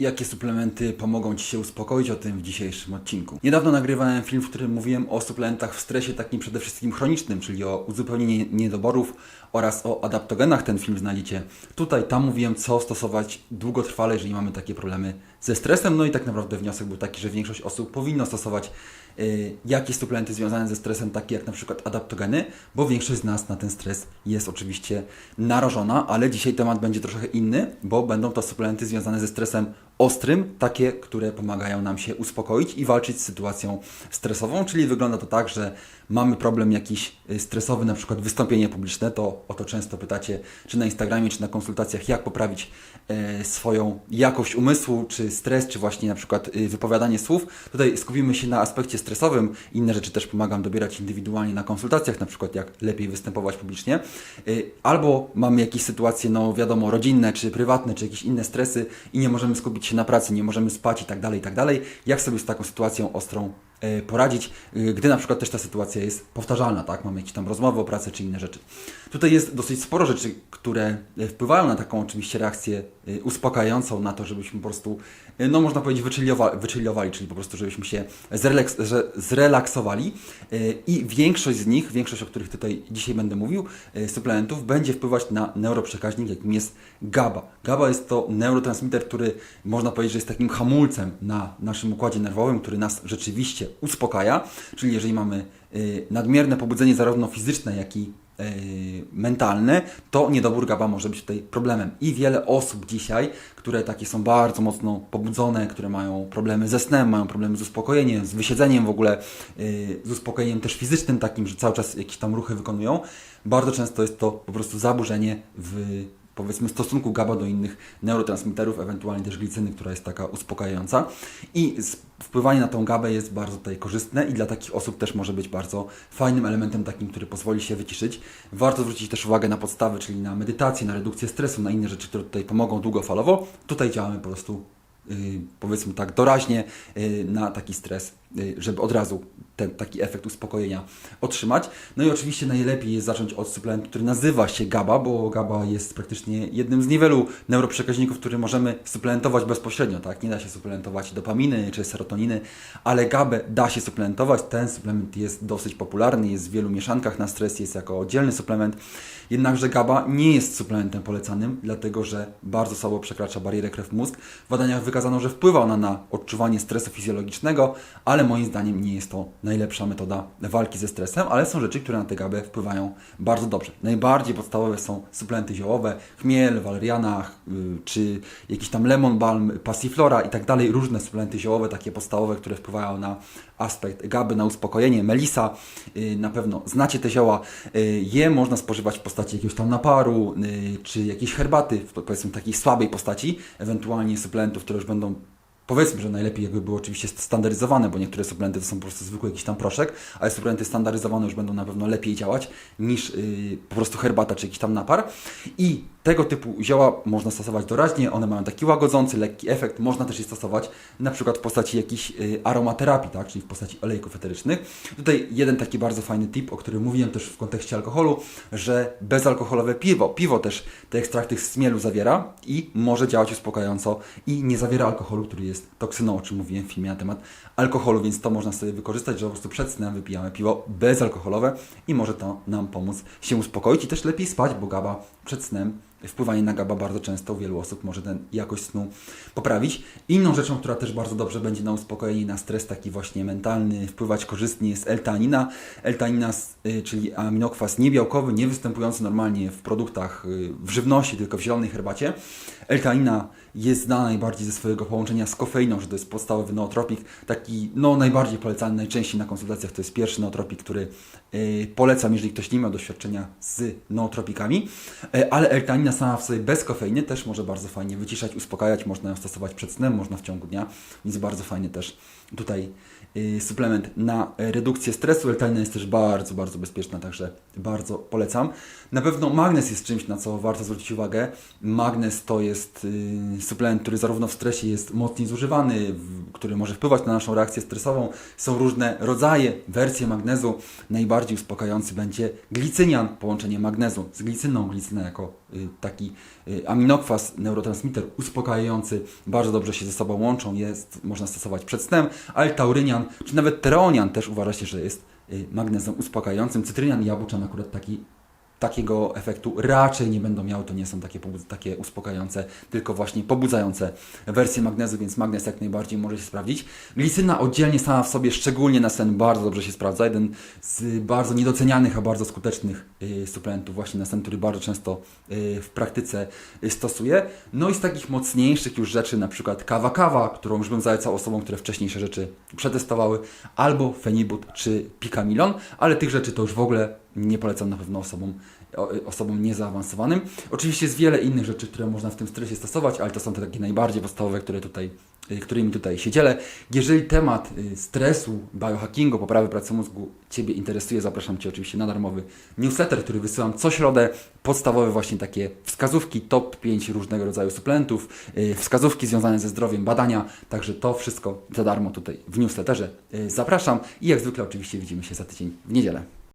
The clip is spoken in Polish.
Jakie suplementy pomogą Ci się uspokoić o tym w dzisiejszym odcinku? Niedawno nagrywałem film, w którym mówiłem o suplementach w stresie takim przede wszystkim chronicznym, czyli o uzupełnieniu niedoborów oraz o adaptogenach. Ten film znajdziecie tutaj. Tam mówiłem, co stosować długotrwale, jeżeli mamy takie problemy ze stresem. No i tak naprawdę wniosek był taki, że większość osób powinno stosować y, jakieś suplementy związane ze stresem, takie jak na przykład adaptogeny, bo większość z nas na ten stres jest oczywiście narażona, ale dzisiaj temat będzie trochę inny, bo będą to suplementy związane ze stresem ostrym, takie, które pomagają nam się uspokoić i walczyć z sytuacją stresową, czyli wygląda to tak, że mamy problem jakiś y, stresowy, na przykład wystąpienie publiczne, to o to często pytacie, czy na Instagramie, czy na konsultacjach, jak poprawić e, swoją jakość umysłu, czy stres, czy właśnie na przykład y, wypowiadanie słów. Tutaj skupimy się na aspekcie stresowym, inne rzeczy też pomagam dobierać indywidualnie na konsultacjach, na przykład jak lepiej występować publicznie. Y, Albo mamy jakieś sytuacje, no wiadomo, rodzinne, czy prywatne, czy jakieś inne stresy i nie możemy skupić się na pracy, nie możemy spać i tak dalej, i tak dalej. Jak sobie z taką sytuacją ostrą poradzić, y, gdy na przykład też ta sytuacja jest powtarzalna, tak? Mamy jakieś tam rozmowy o pracy czy inne rzeczy. Tutaj jest dosyć sporo rzeczy, które e, wpływają na taką oczywiście reakcję e, uspokajającą, na to, żebyśmy po prostu, e, no można powiedzieć, wychillowali, czyli po prostu, żebyśmy się zrelaks, zrelaksowali e, i większość z nich, większość, o których tutaj dzisiaj będę mówił, e, suplementów, będzie wpływać na neuroprzekaźnik, jakim jest GABA. GABA jest to neurotransmitter, który można powiedzieć, że jest takim hamulcem na naszym układzie nerwowym, który nas rzeczywiście uspokaja, czyli jeżeli mamy y, nadmierne pobudzenie zarówno fizyczne, jak i y, mentalne, to niedobór GABA może być tutaj problemem. I wiele osób dzisiaj, które takie są bardzo mocno pobudzone, które mają problemy ze snem, mają problemy z uspokojeniem, z wysiedzeniem w ogóle, y, z uspokojeniem też fizycznym takim, że cały czas jakieś tam ruchy wykonują, bardzo często jest to po prostu zaburzenie w powiedzmy stosunku GABA do innych neurotransmiterów, ewentualnie też glicyny, która jest taka uspokajająca. I wpływanie na tą GABę jest bardzo tutaj korzystne i dla takich osób też może być bardzo fajnym elementem takim, który pozwoli się wyciszyć. Warto zwrócić też uwagę na podstawy, czyli na medytację, na redukcję stresu, na inne rzeczy, które tutaj pomogą długofalowo. Tutaj działamy po prostu yy, powiedzmy tak doraźnie yy, na taki stres, żeby od razu ten taki efekt uspokojenia otrzymać. No i oczywiście najlepiej jest zacząć od suplementu, który nazywa się GABA, bo GABA jest praktycznie jednym z niewielu neuroprzekaźników, który możemy suplementować bezpośrednio, tak? Nie da się suplementować dopaminy czy serotoniny, ale GABę da się suplementować. Ten suplement jest dosyć popularny, jest w wielu mieszankach na stres, jest jako oddzielny suplement. Jednakże GABA nie jest suplementem polecanym, dlatego że bardzo słabo przekracza barierę krew-mózg. W badaniach wykazano, że wpływa ona na odczuwanie stresu fizjologicznego, ale moim zdaniem nie jest to najlepsza metoda walki ze stresem, ale są rzeczy, które na tę GABę wpływają bardzo dobrze. Najbardziej podstawowe są suplementy ziołowe, chmiel, waleriana, y, czy jakiś tam lemon balm, passiflora i tak dalej. Różne suplementy ziołowe, takie podstawowe, które wpływają na aspekt GABY, na uspokojenie. Melisa, y, na pewno znacie te zioła. Y, Je można spożywać w postaci jakiegoś tam naparu, czy jakiejś herbaty, powiedzmy takiej słabej postaci, ewentualnie suplementów, które już będą Powiedzmy, że najlepiej jakby było oczywiście standaryzowane, bo niektóre suplementy to są po prostu zwykły jakiś tam proszek, ale suplementy standaryzowane już będą na pewno lepiej działać niż yy, po prostu herbata czy jakiś tam napar. I tego typu zioła można stosować doraźnie, one mają taki łagodzący, lekki efekt. Można też je stosować na przykład w postaci jakiejś yy, aromaterapii, tak? czyli w postaci olejków eterycznych. Tutaj jeden taki bardzo fajny tip, o którym mówiłem też w kontekście alkoholu, że bezalkoholowe piwo, piwo też te ekstrakty z chmielu zawiera i może działać uspokajająco i nie zawiera alkoholu, który jest toksyną, o czym mówiłem w filmie na temat alkoholu, więc to można sobie wykorzystać, że po prostu przed snem wypijamy piwo bezalkoholowe i może to nam pomóc się uspokoić i też lepiej spać, bo GABA przed snem wpływanie na GABA bardzo często u wielu osób może ten jakość snu poprawić. Inną rzeczą, która też bardzo dobrze będzie na uspokojenie, na stres taki właśnie mentalny, wpływać korzystnie jest L-teanina. L-teanina, y, czyli aminokwas niebiałkowy, nie występujący normalnie w produktach y, w żywności, tylko w zielonej herbacie. L-teanina jest znana najbardziej ze swojego połączenia z kofeiną, że to jest podstawowy nootropik, taki no najbardziej polecany najczęściej na konsultacjach, to jest pierwszy nootropik, który y, polecam, jeżeli ktoś nie miał doświadczenia z nootropikami, Y, ale L-teanina sama w sobie bez kofeiny też może bardzo fajnie wyciszać, uspokajać, można ją stosować przed snem, można w ciągu dnia, więc bardzo fajny też tutaj y, suplement na redukcję stresu. L-teanina jest też bardzo, bardzo bezpieczna, także bardzo polecam. Na pewno magnez jest czymś, na co warto zwrócić uwagę. Magnez to jest y, suplement, który zarówno w stresie jest mocniej zużywany, w, który może wpływać na naszą reakcję stresową. Są różne rodzaje, wersje magnezu. Najbardziej uspokajający będzie glicynian, połączenie magnezu z glicyną. Glicyna jako y, taki y, aminokwas, neurotransmitter uspokajający, bardzo dobrze się ze sobą łączą, jest, można stosować przed snem, ale taurynian, czy nawet tereonian też uważa się, że jest y, magnezem uspokajającym. Cytrynian jabłczan akurat taki takiego efektu raczej nie będą miały, to nie są takie, takie uspokajające, tylko właśnie pobudzające wersje magnezu, więc magnez jak najbardziej może się sprawdzić. Glicyna oddzielnie sama w sobie, szczególnie na sen, bardzo dobrze się sprawdza. Jeden z bardzo niedocenianych, a bardzo skutecznych y, suplementów właśnie na sen, który bardzo często y, w praktyce y, stosuję. No i z takich mocniejszych już rzeczy, na przykład kawa kawa, którą już bym zalecał osobom, które wcześniejsze rzeczy przetestowały, albo fenibut czy pikamilon, ale tych rzeczy to już w ogóle nie polecam na pewno osobom, osobom niezaawansowanym. Oczywiście jest wiele innych rzeczy, które można w tym stresie stosować, ale to są te takie najbardziej podstawowe, które tutaj, y, którymi tutaj się dzielę. Jeżeli temat y, stresu, biohackingu, poprawy pracy mózgu Ciebie interesuje, zapraszam Cię oczywiście na darmowy newsletter, który wysyłam co środę. Podstawowe właśnie takie wskazówki, top 5 różnego rodzaju suplementów, y, wskazówki związane ze zdrowiem, badania, także to wszystko za darmo tutaj w newsletterze. Zapraszam i jak zwykle oczywiście widzimy się za tydzień w niedzielę.